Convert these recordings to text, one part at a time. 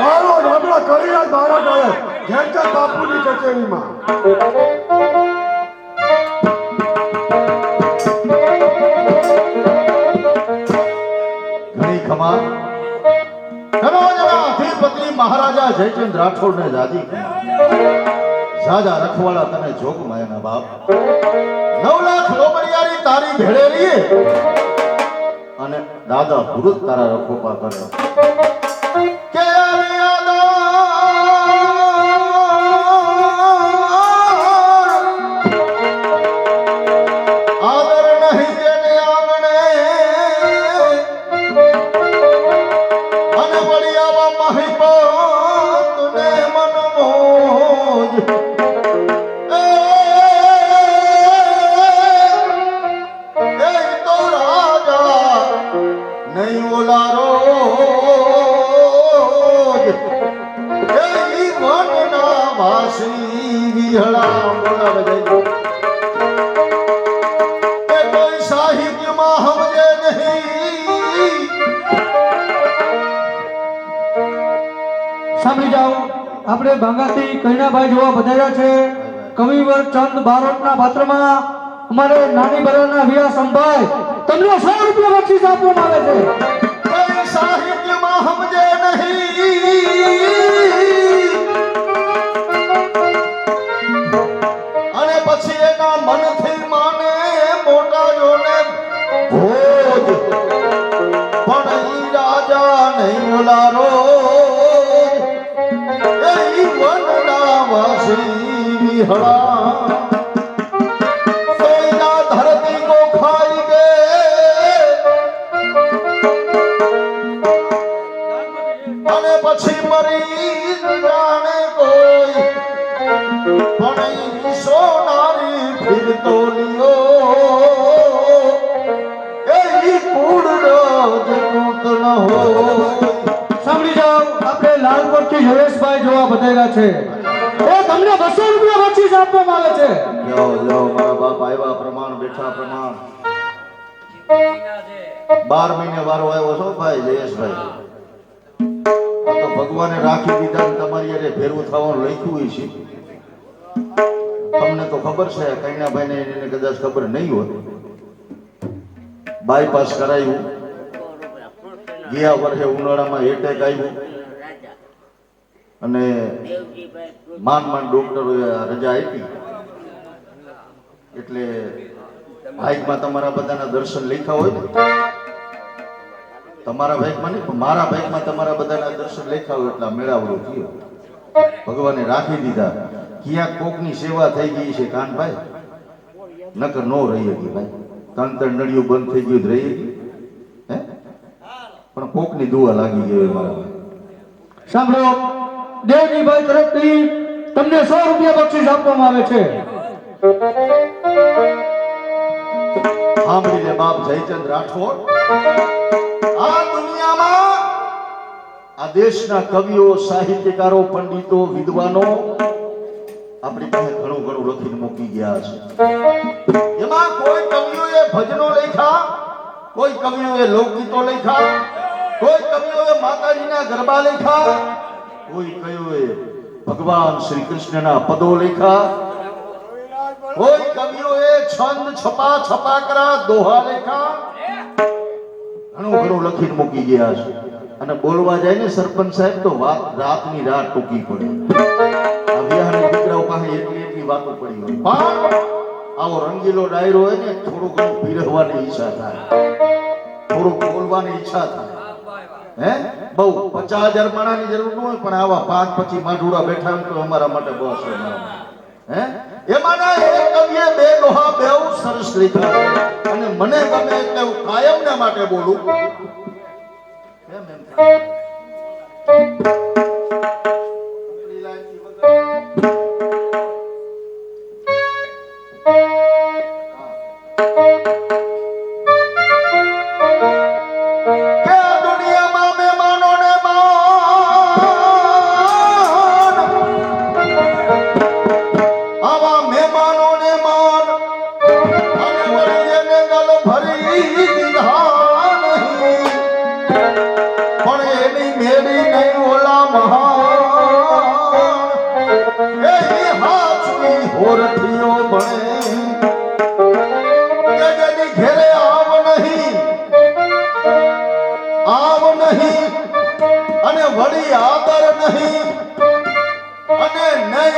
મારો મહારાજા જયચંદ રાઠોડ ને દાદી સાજા રખવાડા તને જોગ માયાના બાપ. નવ લાખ લોબરિયારી તારી ભેળેલી અને દાદા ભૂરત તારા રખોપા કરે. સાંભળી જાઓ. આપણે ભાંગાથી કૈણાભાઈ જોવા પધાર્યા છે. કવિવર ચંદ બારોટના પાત્રમાં અમારે નાની બરાના વિયા સંભાઈ તમને સો રૂપિયા બક્ષિસ આપવામાં આવે છે. સાહિત્યમાં સમજે નહીં. અને પછી એના મનથી માને મોટા જોને ભોજ. પણ રાજા નહીં ઓલા ન હોય સાંભળી જાઓ આપણે લાલકોટથી હરેશભાઈ જોવા બધેલા છે. એ બસો રૂપિયા બક્ષીસ આપવામાં આવે છે. જાઓ જાઓ મારા બાપ આવ્યા, પ્રમાણ, બેઠા પ્રમાણ. બાર મહિને વારો આવ્યો છો ભાઈ જયેશભાઈ તો ભગવાને રાખી દીધા ને તમારી અરે ફેરવું થવાનું લખ્યું હોય છે. તમને તો ખબર છે કૈનાભાઈને એને કદાચ ખબર નહીં હોય. બાયપાસ કરાયું. ગયા વર્ષે ઉનાળામાં એટેક આવ્યું. અને માંડ માંડ ડોક્ટરોએ રજા આપી. એટલે બાઇકમાં તમારા બધાના દર્શન લેખા હોય ને? તમારા બાઇકમાં નહીં, પણ મારા બાઇકમાં તમારા બધાના દર્શન લેખા હોય એટલે મેળાવડો થયો. ભગવાને રાખી દીધા. ક્યાંક કોકની સેવા થઈ ગઈ છે કાનભાઈ? નકર નો રહી હતી ભાઈ. ત્રણ ત્રણ નળીઓ બંધ થઈ ગયું રહી હતી હે? પણ કોકની દુઆ લાગી ગઈ મારા સાંભળો. દેવજીભાઈ તરફથી તમને સો રૂપિયા બક્ષિસ આપવામાં આવે છે. સાંભળી બાપ જયચંદ રાઠોડ, આ દુનિયામાં આ દેશના કવિઓ, સાહિત્યકારો, પંડિતો, વિદ્વાનો આપણી પાસે ઘણું ઘણું લખીને મૂકી ગયા છે. એમાં કોઈ કવિઓએ ભજનો લખ્યા, કોઈ કવિઓએ લોકગીતો લખ્યા, કોઈ કવિઓએ માતાજીના ગરબા લખ્યા કોઈ કવિઓએ ભગવાન શ્રી કૃષ્ણના પદો લેખા કોઈ કવિઓએ છંદ છપા છપાકરા દોહા લેખા ઘણું ઘણું લખીને મૂકી ગયા છે. અને બોલવા જાય ને સરપંચ સાહેબ તો વાત રાતની રાત ટૂંકી પડે. આ દીકરાઓ પાસે એટલી એટલી વાતો પડી હોય. પણ આવો રંગીલો ડાયરો હોય ને થોડું ઘણું પીરવવાની ઈચ્છા થાય. થોડુંક બોલવાની ઈચ્છા થાય. હે? બહુ પચાસ હજાર માણાની જરૂર ન હોય પણ આવા પાંચ પછી માઢુડા બેઠા તો અમારા માટે બહુ છે હે એમાંના એક બે દોહા બેઉ સરસ. અને મને ગમે એટલે માટે બોલું?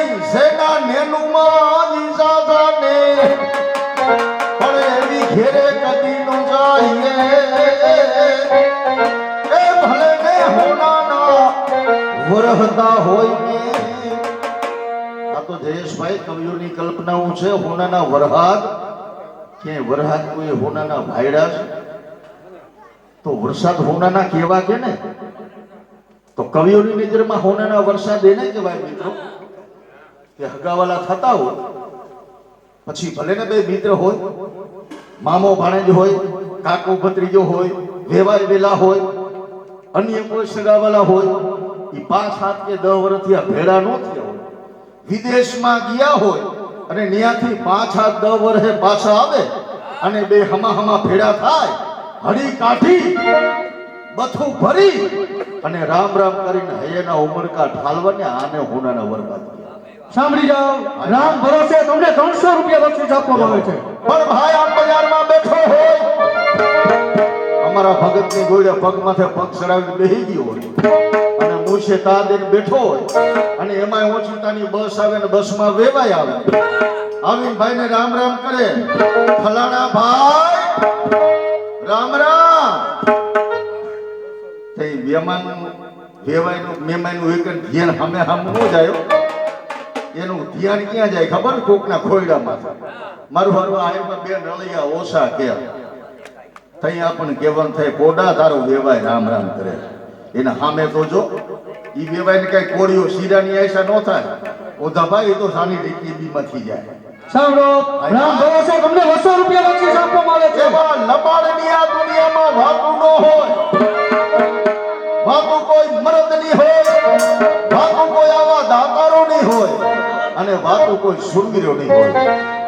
સેના કવિઓની કલ્પનાઓ છે, હોનાના વરહાદ. કે વરહાદ કોઈ હોનાના ભાયડા છે તો વરસાદ હોનાના કેવા કે ને? તો કવિઓની નજરમાં હોનાના વરસાદ એને કહેવાય મિત્રો. કે હગાવાલા થતા હોય, પછી ભલે ને બે મિત્ર હોય, મામો ભાણેજ હોય, કાકો ભત્રીજો હોય, વેવાય વેલા હોય, અન્ય કોઈ સગાવાલા હોય એ પાંચ સાત કે દસ વર્ષથી આ ભેડા ન થયા હોય વિદેશમાં ગયા હોય અને ત્યાંથી પાંચ સાત દસ વર્ષે પાછા આવે અને બે હમા હમા ભેડા થાય, હળી કાઢી, બથું ભરી અને રામ રામ કરીને હૈયાના ઉમરકા ઠાલવાને આને હોનાના કહેવાય. સાંભળી જાઓ. રામ ભરોસે તમને ત્રણસો રૂપિયા બક્ષીસ આપવામાં આવે છે. પણ ભાઈ, આમ બજારમાં બેઠો હોય. અમારા ભગતની ગોળે પગ માથે પગ ચડાવી બેહી ગયો હોય. અને મૂછે તા દઈને બેઠો હોય. અને એમાંય ઓચિતાની બસ આવે ને બસમાં વેવાય આવે. આવીને ભાઈને રામ રામ કરે. ફલાણા ભાઈ, રામ રામ. તે વેમાનનું વેવાયનું મહેમાનનું એક ધ્યાન સામે સામે ન જાય. એનું ધ્યાન ક્યાં જાય ખબર? કોકના ખોયડામાં. મારું હારું આવ્યું બે નળિયા ઓછા કે થઈ આપણને કેવન થાય કોડા તારો વેવાય રામ રામ કરે. એના સામે તો જો ઈ વેવાય ને કઈ કોળીઓ શીરાની આયસા ન થાય. ઓધા ભાઈ તો સાની રીતિ બીમાંથી જાય. સાંભળો રામ ભરોસે તમને 200 રૂપિયા બક્ષીસ આપવામાં આવે છે. એમાં લબાડની આ દુનિયામાં વાતું ન હોય. વાતું કોઈ મરદની હોય. વાતું કોઈ આવા દાતારોની હોય. અને વાતો કોઈ સુરવીરોની હોય.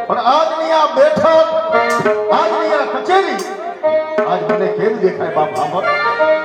પણ આજની આ બેઠક, આજની આ કચેરી, આજ મને કેમ દેખાય બાપ આમર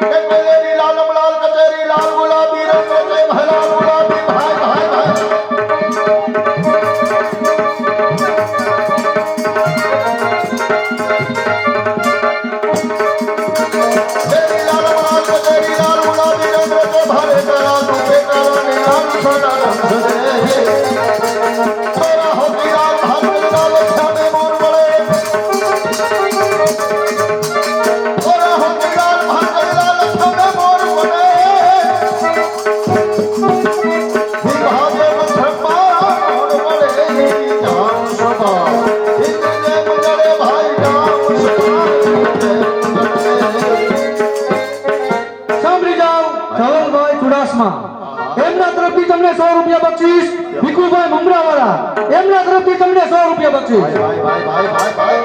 ભાઈ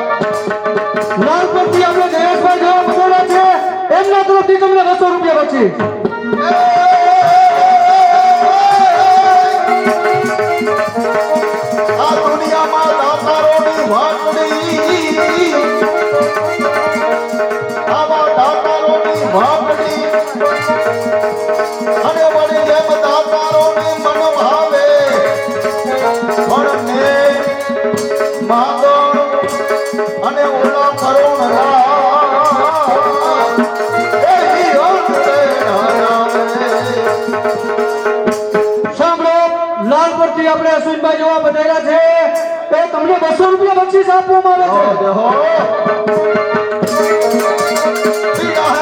લાલ પરથી આપણે જયેશભાઈ જેવા બધાના છે. એમના તરફથી તમને બસો રૂપિયા પછી આ આપણે અશ્વિનભાઈ જોવા બધાયેલા છે. એ તમને બસો રૂપિયા બક્ષીસ આપવામાં આવે છે. હો પીડા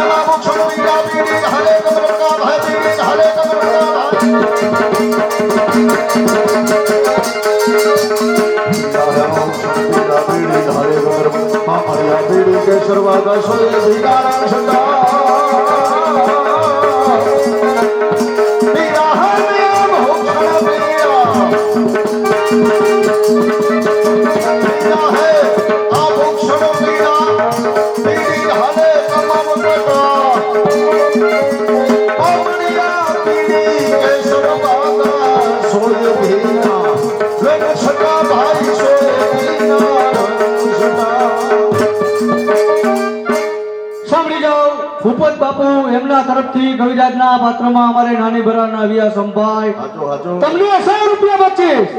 એમના તરફથી કવિરાજના પાત્રમાં અમારે નાની ભરાના વિયા સંભાય હાચો હાચો. તમને સો રૂપિયા બચીસ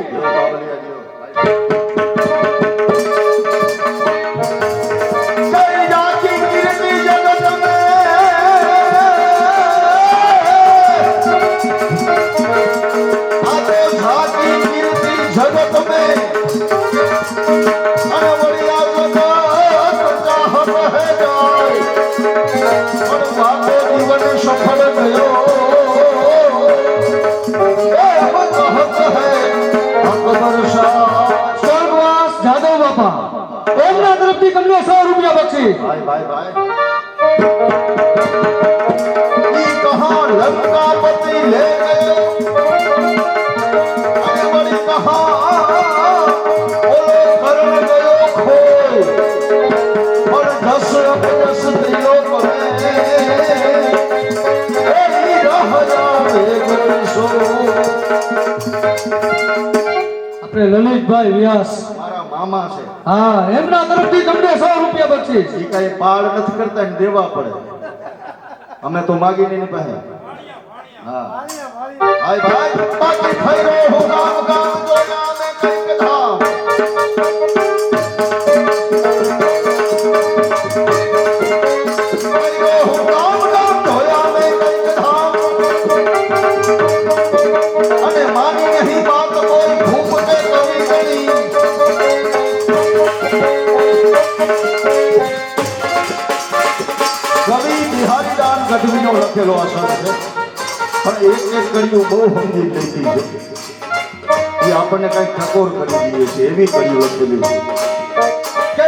આપણે લલિતભાઈ વ્યાસ. મારા મામા છે. હા એમના તરફથી તમને સો રૂપિયા બચીસ એ કઈ પાળ નથી કરતા ને દેવા પડે. અમે તો માગીને એની પાસે. હા. ભાઈ ભાઈ પાકી થઈ રહ્યો હું ગામ ગામ જોયા ગઢવીનો લખેલો આ શબ્દ છે. પણ એક એક કડીઓ બહુ સમજી લેતી છે એ આપણને કઈ ઠકોર કરી દઈએ છે એવી કડીઓ લખેલી છે. કે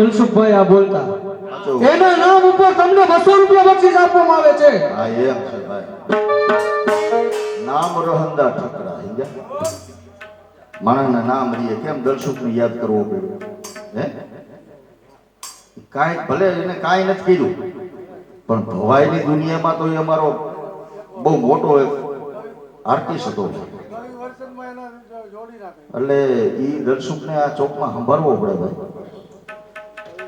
ધનસુખભાઈ આ બોલતા. એના નામ ઉપર તમને બસો રૂપિયા બક્ષિસ આપવામાં આવે છે. હા એમ છે ભાઈ. નામ રહંદા ઠકરા હિંજા માણસના નામ રહીએ કેમ દર્શકને યાદ કરવો પડ્યો? હે? કાંઈ ભલે એને કાંઈ નથી કર્યું પણ ભવાઈની દુનિયામાં તો એ અમારો બહુ મોટો એક આર્ટિસ્ટ હતો. એટલે એ દલસુખને આ ચોકમાં સંભાળવો પડે ભાઈ.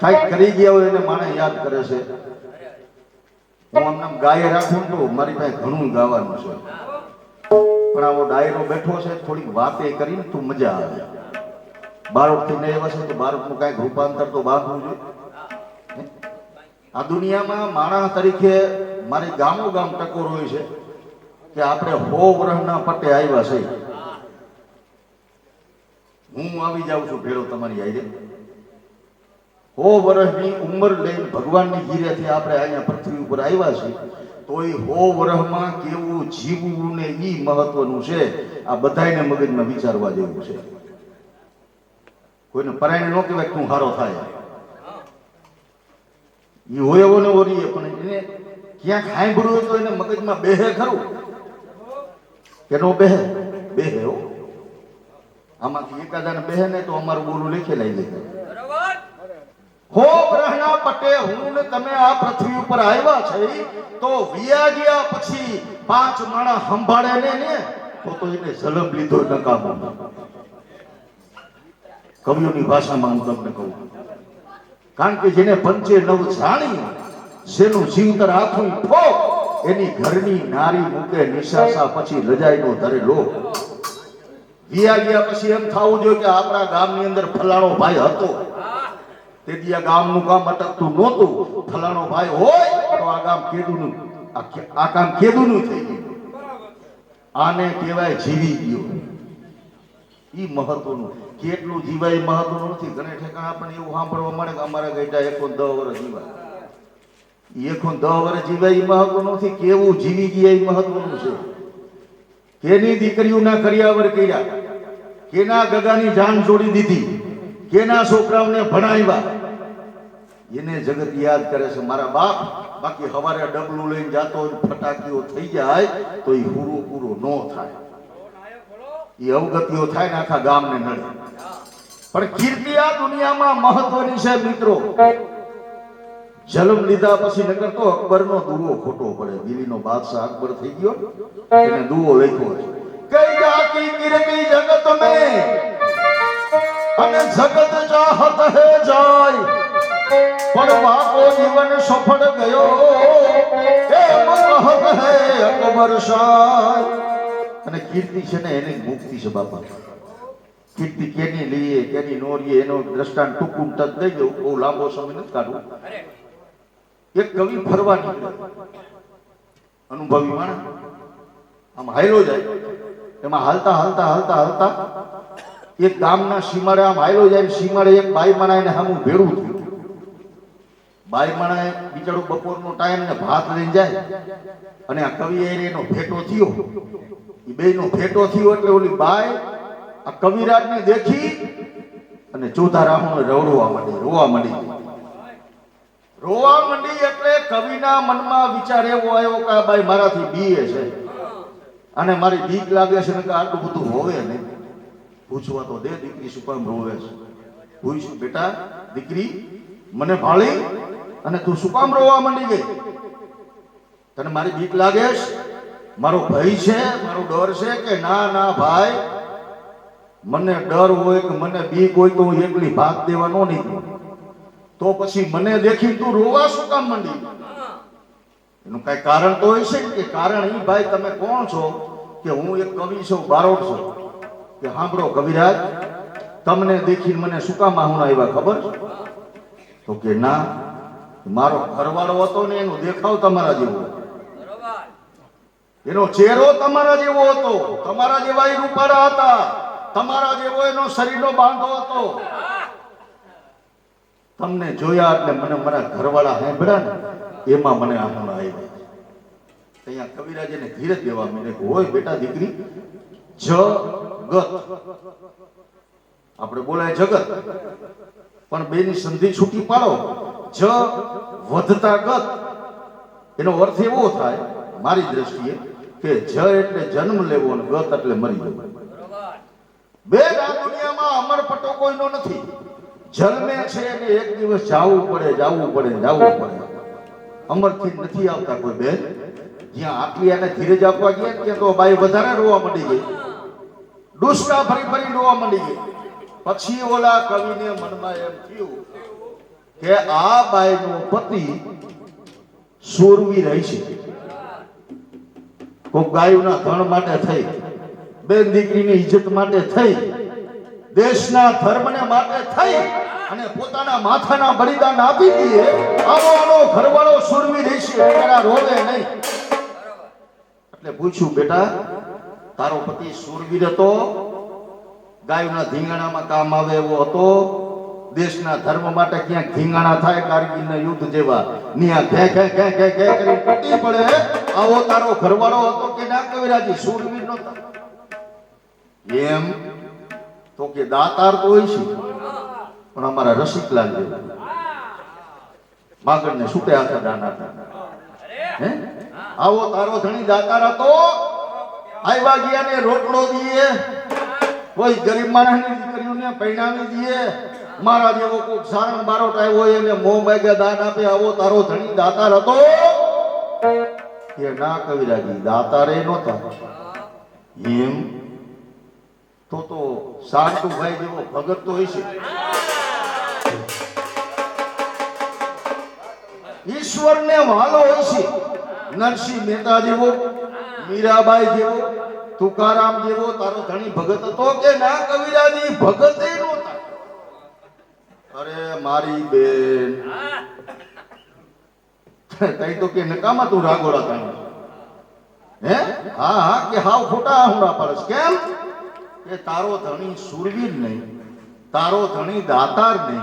કાંઈક કરી ગયા હોય એને માણસ યાદ કરે છે. હું આમ ગાય રાખું તો મારી પાસે ઘણું ગાવાનું છે. પણ આવો ડાયરો બેઠો છે, થોડીક વાતે કરીને તું મજા આવે. બાળકથી નહીં છે તો બાળકનું કાંઈક રૂપાંતર તો બાંધવું જોઈએ. આ દુનિયામાં માણસ તરીકે મારી ગામો ગામ ટકોર હોય છે કે આપણે હો વર્ષના પટે આવ્યા છે. હું આવી જાઉં છું ભેળો તમારી આઈ હો વર્ષની ઉંમર લઈને ભગવાનની ગીરેથી આપણે અહીંયા પૃથ્વી ઉપર આવ્યા છીએ તો એ હો વર્ષમાં કેવું જીવવું ને એ મહત્વનું છે. આ બધાને મગજમાં વિચારવા જેવું છે. કોઈને પરાયણ ન કહેવાય તું હારો થાય. એ હોય એવો ને ઓરીએ પણ એને ક્યાંક સાંભળ્યું તો એને મગજમાં બેહે ખરું. કે નો બેહે? બેહે હો. આમાંથી એકાદાને બેહે ને તો અમારું બોલું લેખે લઈ જાય હો ગ્રહના પટે હું ને તમે આ પૃથ્વી ઉપર આવ્યા છે, તો વિયા ગયા પછી પાંચ માણા સંભાળે ને ને, તો તો એને જલમ લીધો નકામો. કવિઓની ભાષામાં હું તમને કહું. કારણ કે જેને પંચે નવ જાણી, જેનું જીવતર આખું ઠો એની ઘરની નારી મૂકે, નિશાસા પછી રજાઈનો ધરે લો. વિયા ગયા પછી એમ થવું જોઈએ કે આપણા ગામની અંદર ફલાણો ભાઈ હતો. તેથી આ ગામનું ગામ અટકતું નહોતું. ફલાણો ભાઈ હોય તો આ ગામ કેદુનું આ કામ કેદુનું થઈ ગયું. આને કહેવાય જીવી ગયો. ઈ મહત્વનું. કેટલું જીવાય મહત્વનું નથી. ઘણે ઠેકાણ આપણને એવું સાંભળવા મળે કે અમારા ગઈડા એકો દહ વર્ષ જીવાય. એકો દહ વર્ષ જીવાય એ મહત્વનું નથી. કેવું જીવી ગયા એ મહત્વનું છે. કેની દીકરીઓના કરિયાવર કર્યા. કેના ગગાની જાન જોડી દીધી. કેના છોકરાઓને ભણાવ્યા. એને જગત યાદ કરે છે, મારા બાપ, બાકી હવારે ડબલું લઈને જાતો હોય ફટાકીઓ થઈ જાય, તો એ હુરો પૂરો ન થાય. એ અવગતિઓ થાય ને આખા ગામને નડે. પણ કીર્તિ આ દુનિયામાં મહત્વની છે, મિત્રો. જન્મ લીધા પછી નકર તો અકબરનો દુવો ખોટો પડે. દિલ્હીનો બાદશાહ અકબર થઈ ગયો, એને દુવો લખ્યો છે. કઈ જાતી કીર્તિ જગત મે અને જગત ચાહત હે જાય. પણ બાપો જીવન સફળ ગયો. એ મહત હે અકબર શાહ. અને કીર્તિ છે ને એની મુક્તિ છે બાપા. કીર્તિ કેની લઈએ, કેની નો લઈએ, એનો દ્રષ્ટાંત ટૂંકું તક દઈ ગયો બહુ લાંબો સમય નથી કાઢવો. એક કવિ ફરવા નીકળ્યો. અનુભવી માણસ. આમ હાયલો જાય. એમાં હાલતા હાલતા હાલતા હાલતા એક ગામના સીમાડે આમ હાયલો જાય સીમાડે એક બાઈ માણા એને સામું ભેળું થયું. બાઈ માણાએ બિચારો બપોરનો ટાઈમ ને ભાત લઈને જાય અને આ કવિ એનો ભેટો થયો. એ બેયનો ભેટો થયો એટલે ઓલી બાઈ આ કવિરાજને દેખી અને ચોથા રાહુને રવડવા માંડી, રોવા માંડી. રોવા માંડી એટલે કવિના મનમાં વિચાર એવો આવ્યો કે આ બાઈ મારાથી બીએ છે. અને મારી બીક લાગે છે ને કે આટલું બધું હોવે નહીં. પૂછવા તો દે, દીકરી શું કામ રોવે છે? પૂછ્યું બેટા, દીકરી, મને ભાળી અને તું શું રોવા માંડી ગઈ? તને મારી બીક લાગે છે? મારો ભય છે? મારો ડર છે કે ના ના, ભાઈ, મને ડર હોય કે મને બીક હોય તો હું એકલી ભાગ દેવા નો નીકળું. તો પછી મને દેખી તું રોવા શું કામ માંડી? એનું કઈ કારણ તો હોય છે કે? કારણ એ ભાઈ, તમે કોણ છો કે હું એક કવિ છું, બારોટ છું? કે સાંભળો કવિરાજ, તમને દેખીને મને શું કામ આહુણા આવ્યા ખબર? તો કે ના, મારો ઘરવાળો હતો ને એનો દેખાવ તમારા જેવો એનો ચહેરો તમારા જેવો હતો. તમારા જેવા એ રૂપાળા હતા. તમારા જેવો એનો શરીરનો બાંધો હતો. તમને જોયા એટલે મને મારા ઘરવાળા સાંભળ્યા ને, એમાં મને આનંદ આવ્યો. અહીંયા કવિરાજને ધીરજ દેવા મને હોય બેટા દીકરી જગત. આપણે બોલાય જગત. પણ બેની સંધિ છૂટી પાડો. જ વધતા ગત. એનો અર્થ એવો થાય, મારી દ્રષ્ટિએ, કે જ એટલે જન્મ લેવો અને ગત એટલે મરી જવું. બે આ દુનિયામાં અમર પટો કોઈનો નથી. જન્મે છે કે એક દિવસ જાવું પડે જાવું પડે જાવું પડે. અમરથી નથી આવતા કોઈ બેન. જ્યાં આટલી આને ધીરજ આપવા ગયા ત્યાં તો બાઈ વધારે રોવા મળી ગઈ. ડુસકા ફરી ફરી રોવા મળી ગઈ. પછી ઓલા કવિને મનમાં એમ થયું કે આ બાઈનો પતિ સૂરવી રહી છે. કોક ગાયોના ધણ માટે થઈ, બેન દીકરીની ઇજ્જત માટે થઈ, દેશના ધર્મને માટે થઈ અને પોતાના માથાના બલિદાન આપી દઈએ, આવો આનો ઘરવાળો સુરવી રહેશે રોવે નહીં. એટલે પૂછ્યું, બેટા તારો પતિ સુરવીર હતો. ગાયોના ધીંગાણામાં કામ આવે એવો હતો. દેશના ધર્મ માટે ક્યાંક ધીંગાણા થાય, કારગિલના યુદ્ધ જેવા. નિયા ઘે ઘે ઘે ઘે ઘે કરી તૂટી પડે. આવો તારો ઘરવાળો હતો કે ના કવિરાજી? સુરવીર નો એમ? તો કે દાતાર તો હોય છે. પણ અમારા રસિકલાલ જેવા. માગણને છૂટે હાથે દાન હતા હે? આવો તારો ધણી દાતાર હતો. આવ્યા ગયા ને રોટલો દીએ. કોઈ ગરીબ માણસની દીકરીઓને પૈણાવી દીએ. મારા જેવો કોઈક સારણ બારોટ હોય એને મોં ભાગ્યા દાન આપે, આવો તારો ધણી દાતાર હતો. કે ના કવિરાજી દાતારે નહોતા. એમ? તો તો સાંતુભાઈ જેવો ભગત તો હશે. ઈશ્વરને વાલો હોય છે નરસિંહ મહેતા જેવો મીરાબાઈ જેવો, તુકારામ જેવો, તારો ધણી ભગત હતો કે ના? કવિરાજી, ભગત એ અરે મારી બેન. તઈ તો કે નકામા તું રાગોડા તાણે હે? હા હા, કે હાવ ખોટા હમણાં પડસ કેમ? કે તારો ધણી સુરવીર નહીં. તારો ધણી દાતાર નહીં.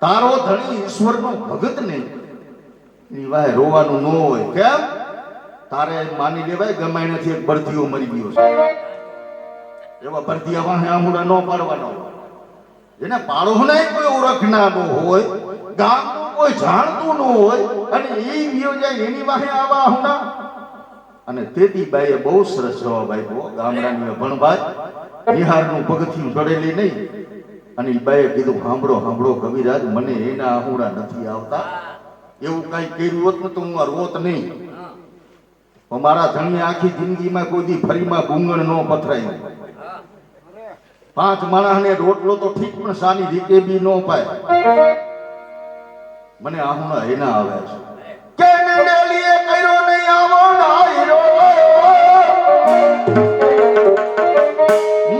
તારો ધણી ઈશ્વરનો ભગત નહીં. એની રોવાનું ન હોય. કેમ? તારે માની લેવાય ગમાય નથી એક બળદીઓ મરી ગયો છે. એવા ભરતિયા વાહે આમુડા ન પાડવાનો એને પાડો ને કોઈ ઓળખના ન હોય ગામ કોઈ જાણતું ન હોય, અને એ વિયો એની વાહે આવા આમુડા અને તેથી બાઈએ બહુ સરસ જવાબ આપ્યો, ગામડાની ભણભાઈ બિહારનું પગથિયું ચડેલી નહીં. અને ઈ બાઈએ કીધું સાંભળો સાંભળો કવિરાજ, મને એના આહુડા નથી આવતા. એવું કઈ કર્યું હોત ને તો હું આ રોત નહીં. મારા જન્મે આખી જિંદગીમાં કોઈ ફરીમાં ગુંગણ ન પથરાય. પાંચ માણસને રોટલો તો ઠીક, પણ સાની રીતે બી ન પાય. મને આહુડા એના આવે છે. કે મેડેલીએ કર્યો નહીં, આવો ડાયરો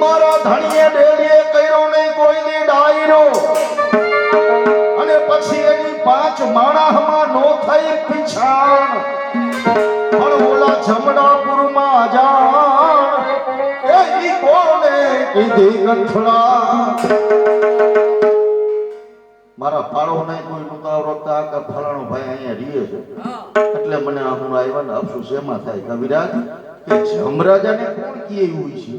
મારા ધણીએ ડેલીએ કર્યો નહીં, કોઈને ડાયરો. અને પછી એની પાંચ માણસમાં નો થઈ પીછાણ. જમડાપુરમાં જાણ એ ઈ કોને કીધી ગંઠલા મારા પાડોને કોઈ નતા રોકતા કે ફલાણો ભાઈ અહીંયા રીએ છે. એટલે મને આહું આવ્યા ને અફસોસ એમાં થાય કવિરાજ કે જમરાજાને કોણ કીએ એવું છે?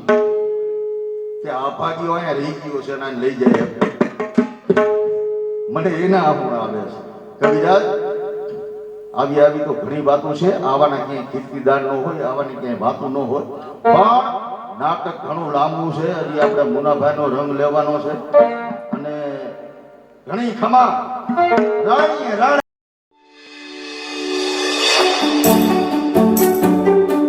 કે આ ભાગીઓ અહીંયા રહી ગયો છે અને લઈ જાય મને એના આહું આવે છે. કવિરાજ આવી આવી તો ઘણી વાતો છે. આવાના ક્યાંય કીર્તિદાર ન હોય, આવાની ક્યાંય વાતો ન હોય. પણ નાટક ઘણું લાંબુ છે. હજી આપણે મુનાભાઈનો રંગ લેવાનો છે. અને ઘણી ખમા. રાણીએ રાણી